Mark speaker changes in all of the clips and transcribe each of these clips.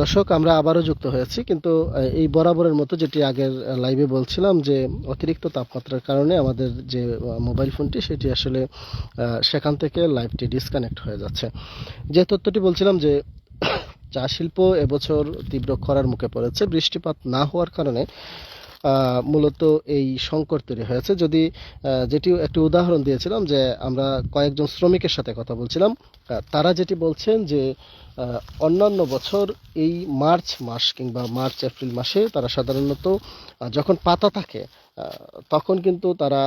Speaker 1: দর্শক, আমরা আবারও যুক্ত হয়েছি, কিন্তু এই বরাবরের মতো যেটি আগের লাইভে বলছিলাম যে, অতিরিক্ত তাপমাত্রার কারণে আমাদের যে মোবাইল ফোনটি, সেটি আসলে সেখান থেকে লাইভটি ডিসকানেক্ট হয়ে যাচ্ছে। যে তথ্যটি বলছিলাম যে, চা শিল্প এবছর তীব্র খরার মুখে পড়েছে, বৃষ্টিপাত না হওয়ার কারণে মূলত এই সংকট তৈরি হয়েছে। যদি যেটি একটি উদাহরণ দিয়েছিলাম যে আমরা কয়েকজন শ্রমিকের সাথে কথা বলছিলাম তারা যেটি বলছেন যে অন্যান্য বছর এই মার্চ মাস কিংবা মার্চ, এপ্রিল মাসে তারা সাধারণত যখন পাতা থাকে তখন কিন্তু তারা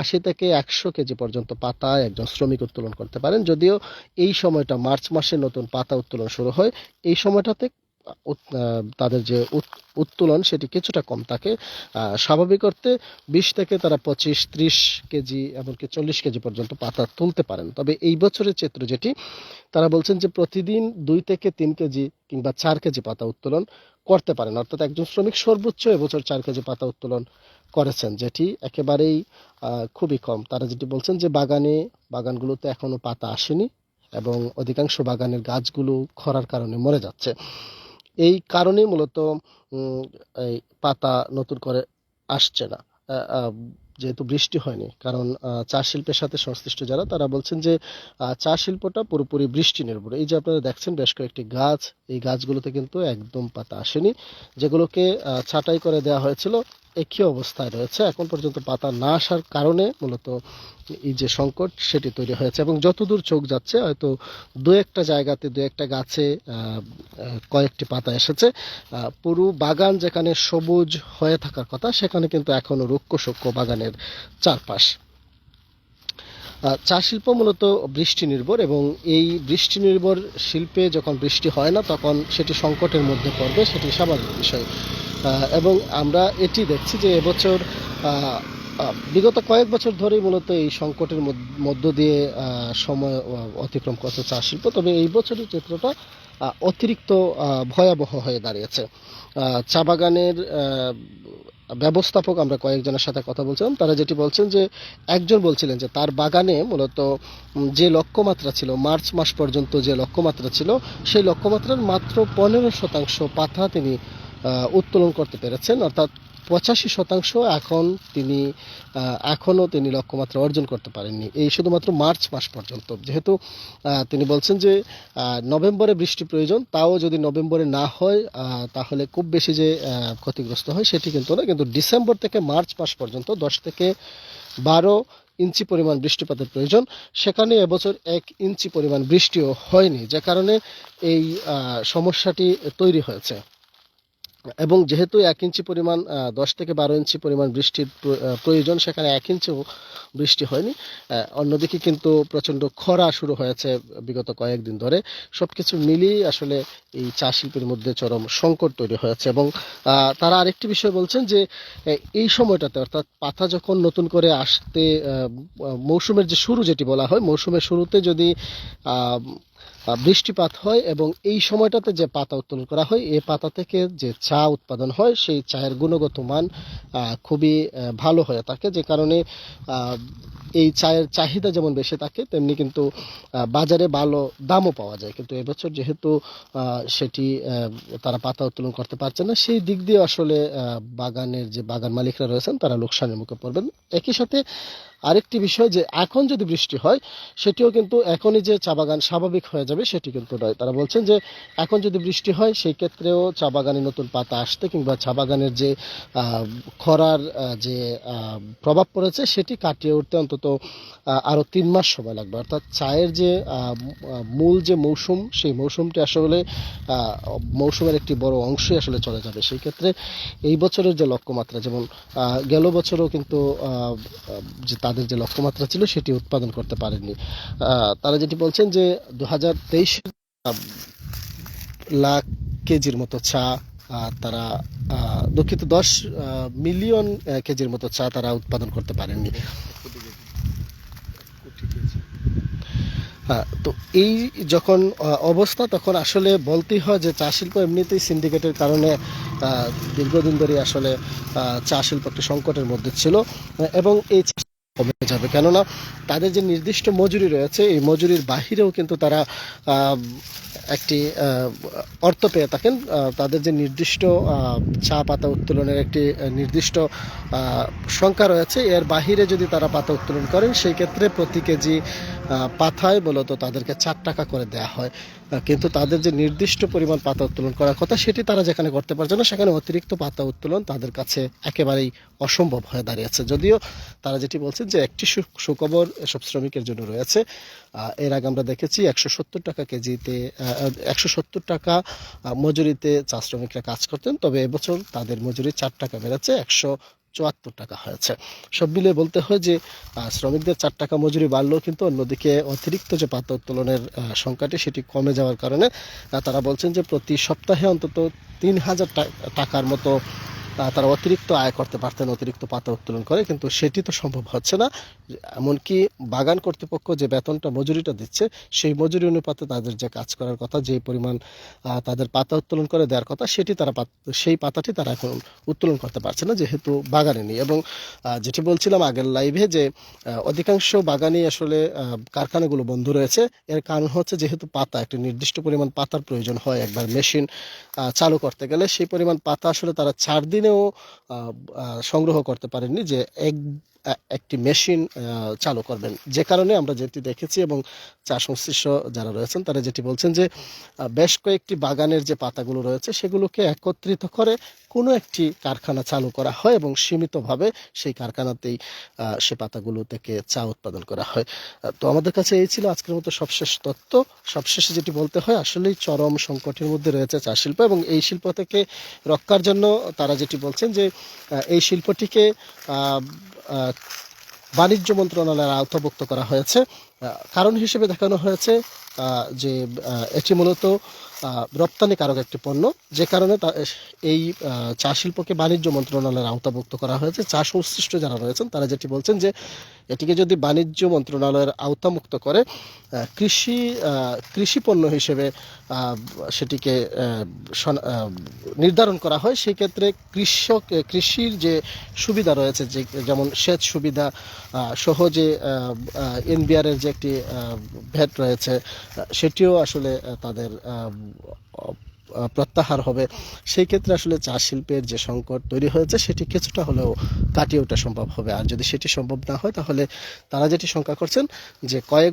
Speaker 1: আশি থেকে একশো কেজি পর্যন্ত পাতা একজন শ্রমিক উত্তোলন করতে পারেন। যদিও এই সময়টা মার্চ মাসে নতুন পাতা উত্তোলন শুরু হয়, এই সময়টাতে তাদের যে উত- উত্তোলন সেটি কিছুটা কম। থাকে স্বাভাবিক অর্থে বিশ থেকে তারা পঁচিশ, ত্রিশ কেজি এমনকি চল্লিশ কেজি পর্যন্ত পাতা তুলতে পারেন। তবে এই বছরের চিত্র যেটি, তারা বলছেন যে প্রতিদিন দুই থেকে তিন কেজি কিংবা চার কেজি পাতা উত্তোলন করতে পারেন। অর্থাৎ একজন শ্রমিক সর্বোচ্চ এবছর চার কেজি পাতা উত্তোলন করেছেন, যেটি একেবারেই খুবই কম। তারা যেটি বলছেন যে বাগানে, বাগানগুলোতে এখনও পাতা আসেনি এবং অধিকাংশ বাগানের গাছগুলো খরার কারণে মরে যাচ্ছে। এই কারণেই মূলত এই পাতা নতুন করে আসছে না। যেহেতু বৃষ্টি হয়নি, কারণ চা শিল্পের সাথে সংশ্লিষ্ট যারা, তারা বলছেন যে চা শিল্পটা পুরোপুরি বৃষ্টি নির্ভর। এই যে আপনারা দেখছেন, বেশ কয়েকটি গাছ, এই গাছগুলোতে কিন্তু একদম পাতা আসেনি, যেগুলোকে ছাঁটাই করে দেওয়া হয়েছিল। একই অবস্থায় রয়েছে। এখন পর্যন্ত পাতা না আসার কারণে মূলত এই যে সংকট, সেটি তৈরি হয়েছে এবং যতদূর চোখ যাচ্ছে, হয়তো দু একটা জায়গাতে, দু একটা গাছে কয়েকটি পাতা এসেছে। পুরো বাগান যেখানে সবুজ হয়ে থাকার কথা, সেখানে কিন্তু এখনও রুক্ষ বাগানের চারপাশ। চা শিল্প মূলত বৃষ্টি নির্ভর এবং এই বৃষ্টি নির্ভর শিল্পে যখন বৃষ্টি হয় না, তখন সেটি সংকটের মধ্যে পড়বে, সেটি স্বাভাবিক বিষয়। এবং আমরা এটি দেখছি যে এবছর বিগত কয়েক বছর ধরেই মূলত এই সংকটের মধ্য- দিয়ে সময় অতিক্রম করছে চা শিল্প। তবে এই বছরের চিত্রটা অতিরিক্ত ভয়াবহ হয়ে দাঁড়িয়েছে। চা বাগানের ব্যবস্থাপক আমরা কয়েকজনের সাথে কথা বলছিলাম। তারা যেটি বলছেন যে, একজন বলছিলেন যে, তার বাগানে মূলত যে লক্ষ্যমাত্রা ছিল, মার্চ মাস পর্যন্ত যে লক্ষ্যমাত্রা ছিল, সেই লক্ষ্যমাত্রার মাত্র পনেরো শতাংশ পাতা তিনি উত্তোলন করতে পেরেছেন। অর্থাৎ পঁচাশি শতাংশ এখন তিনি এখনও তিনি লক্ষ্যমাত্রা অর্জন করতে পারেননি। এই শুধুমাত্র মার্চ মাস পর্যন্ত। যেহেতু তিনি বলছেন যে নভেম্বরে বৃষ্টি প্রয়োজন, তাও যদি নভেম্বরে না হয় তাহলে খুব বেশি যে ক্ষতিগ্রস্ত হয় সেটি কিন্তু না। কিন্তু ডিসেম্বর থেকে মার্চ মাস পর্যন্ত, দশ থেকে বারো ইঞ্চি পরিমাণ বৃষ্টিপাতের প্রয়োজন। সেখানে এবছর এক ইঞ্চি পরিমাণ বৃষ্টিও হয়নি, যে কারণে এই সমস্যাটি তৈরি হয়েছে। এবং যেহেতু এক ইঞ্চি পরিমাণ দশ থেকে বারো ইঞ্চি পরিমাণ বৃষ্টির প্রয়োজন, সেখানে এক ইঞ্চিও বৃষ্টি হয়নি। অন্যদিকে কিন্তু প্রচণ্ড খরা শুরু হয়েছে বিগত কয়েকদিন ধরে। সব কিছু মিলিয়ে আসলে এই চা শিল্পের মধ্যে চরম সংকট তৈরি হয়েছে এবং তারা আরেকটি বিষয় বলছেন যে এই সময়টাতে, অর্থাৎ পাতা যখন নতুন করে আসতে মৌসুমের যে শুরু যেটি বলা হয়, মৌসুমের শুরুতে যদি বৃষ্টিপাত হয় এবং এই সময়টাতে যে পাতা উত্তোলন করা হয় এই পাতা থেকে যে চা উৎপাদন হয়, সেই চায়ের গুণগত মান খুবই ভালো হয়ে থাকে। যে কারণে এই চায়ের চাহিদা যেমন বেশি থাকে, তেমনি কিন্তু বাজারে ভালো দামও পাওয়া যায়। কিন্তু এবছর যেহেতু সেটি তারা পাতা উত্তোলন করতে পারছে না, সেই দিক দিয়ে আসলে বাগানের যে বাগান মালিকরা রয়েছেন, তারা লোকসানের মুখে পড়বেন। একই সাথে আরেকটি বিষয় যে এখন যদি বৃষ্টি হয়, সেটিও কিন্তু এখনই যে চা বাগান স্বাভাবিক হয়ে যাবে, সেটি কিন্তু নয়। তারা বলছেন যে এখন যদি বৃষ্টি হয়, সেই ক্ষেত্রেও চা বাগানে নতুন পাতা আসতে কিংবা চা বাগানের যে খরার যে প্রভাব পড়েছে, সেটি কাটিয়ে উঠতে অন্তত আরও তিন মাস সময় লাগবে। অর্থাৎ চায়ের যে মূল যে মৌসুম, সেই মৌসুমটি আসলে মৌসুমের একটি বড় অংশই আসলে চলে যাবে। সেই ক্ষেত্রে এই বছরের যে লক্ষ্যমাত্রা, যেমন গেল বছরও কিন্তু যে তাদের যে লক্ষ্যমাত্রা ছিল সেটি উৎপাদন করতে পারেননি। তারা যেটি বলছেন যে দু হাজার তেইশ লাখ কেজির মতো চা তারা দুঃখিত দশ মিলিয়ন কেজির মতো চা তারা উৎপাদন করতে পারেননি। হ্যাঁ তো এই যখন অবস্থা, তখন আসলে বলতেই হয় যে চা শিল্প এমনিতেই সিন্ডিকেটের কারণে দীর্ঘদিন ধরে আসলে চা শিল্প একটি সংকটের মধ্যে ছিল। এবং এই কমে যাবে। কেননা তাদের যে নির্দিষ্ট মজুরি রয়েছে, এই মজুরির বাহিরেও কিন্তু তারা একটি অর্থ পেয়ে থাকেন। তাদের যে নির্দিষ্ট চা পাতা উত্তোলনের একটি নির্দিষ্ট সংখ্যা রয়েছে, এর বাহিরে যদি তারা পাতা উত্তোলন করেন, সেই ক্ষেত্রে প্রতি কেজি পাতায় মূলত তাদেরকে চার টাকা করে দেওয়া হয়। কিন্তু তাদের যে নির্দিষ্ট পরিমাণ পাতা উত্তোলন করার কথা, সেটি তারা যেখানে করতে পারছে না, সেখানে অতিরিক্ত পাতা উত্তোলন তাদের কাছে একেবারেই অসম্ভব হয়ে দাঁড়িয়েছে। যদিও তারা যেটি বলছেন যে একটি সুখবর এসব শ্রমিকের জন্য রয়েছে। এর আগে আমরা দেখেছি একশো সত্তর টাকা কেজিতে একশো সত্তর টাকা মজুরিতে চা শ্রমিকরা কাজ করতেন, তবে এবছর তাদের মজুরি চার টাকা বেড়েছে, একশো চুয়াত্তর টাকা হয়েছে। সব মিলিয়ে বলতে হয় যে শ্রমিকদের চার টাকা মজুরি বাড়লেও কিন্তু অন্যদিকে অতিরিক্ত যে পাতা উত্তোলনের সংখ্যাটি সেটি কমে যাওয়ার কারণে তারা বলছেন যে প্রতি সপ্তাহে অন্তত তিন হাজার টাকার মতো তারা অতিরিক্ত আয় করতে পারতেন, অতিরিক্ত পাতা উত্তোলন করে, কিন্তু সেটি তো সম্ভব হচ্ছে না। এমনকি বাগান কর্তৃপক্ষ যে বেতনটা মজুরিটা দিচ্ছে, সেই মজুরি অনুপাতে তাদের যে কাজ করার কথা, যে পরিমাণ তাদের পাতা উত্তোলন করে দেওয়ার কথা, সেটি তারা সেই পাতাটি তারা এখন উত্তোলন করতে পারছে না, যেহেতু বাগানে নেই। এবং যেটি বলছিলাম আগের লাইভে যে অধিকাংশ বাগানই আসলে কারখানাগুলো বন্ধ রয়েছে। এর কারণ হচ্ছে যেহেতু পাতা, একটি নির্দিষ্ট পরিমাণ পাতার প্রয়োজন হয়, একবার মেশিন চালু করতে গেলে সেই পরিমাণ পাতা আসলে তারা চার দিনেও আহ, সংগ্রহ করতে পারেননি যে এক একটি মেশিন চালু করবেন। যে কারণে আমরা যেটি দেখেছি এবং চা সংশ্লিষ্ট যারা রয়েছেন, তারা যেটি বলছেন যে বেশ কয়েকটি বাগানের যে পাতাগুলো রয়েছে, সেগুলোকে একত্রিত করে কোনো একটি কারখানা চালু করা হয় এবং সীমিতভাবে সেই কারখানাতেই সে পাতাগুলো থেকে চা উৎপাদন করা হয়। তো আমাদের কাছে এই ছিল আজকের মতো সবশেষ তথ্য। সবশেষে যেটি বলতে হয়, আসলেই চরম সংকটের মধ্যে রয়েছে চা শিল্প এবং এই শিল্প থেকে রক্ষার জন্য তারা যেটি বলছেন যে এই শিল্পটিকে বাণিজ্য মন্ত্রণালয়ের আওতাভুক্ত করা হয়েছে। কারণ হিসেবে দেখানো হয়েছে যে এটি মূলত রপ্তানিকারক একটি পণ্য, যে কারণে এই চা শিল্পকে বাণিজ্য মন্ত্রণালয়ের আওতাভুক্ত করা হয়েছে। চা সংশ্লিষ্ট যারা রয়েছেন, তারা যেটি বলছেন যে এটিকে যদি বাণিজ্য মন্ত্রণালয়ের আওতামুক্ত করে কৃষি কৃষি পণ্য হিসেবে সেটিকে নির্ধারণ করা হয় সেই ক্ষেত্রে কৃষক কৃষির যে সুবিধা রয়েছে যে যেমন সেচ সুবিধা আহ, সহ যে একটি ভ্যাট রয়েছে সেটিও আসলে তাদের প্রত্যাহার হবে। সেই ক্ষেত্রে আসলে চা শিল্পের যে সংকট তৈরি হয়েছে, সেটি কিছুটা হলেও কাটিয়ে ওঠা সম্ভব হবে। আর যদি সেটি সম্ভব না হয়, তাহলে তারা যেটি শঙ্কা করছেন, যে কয়েক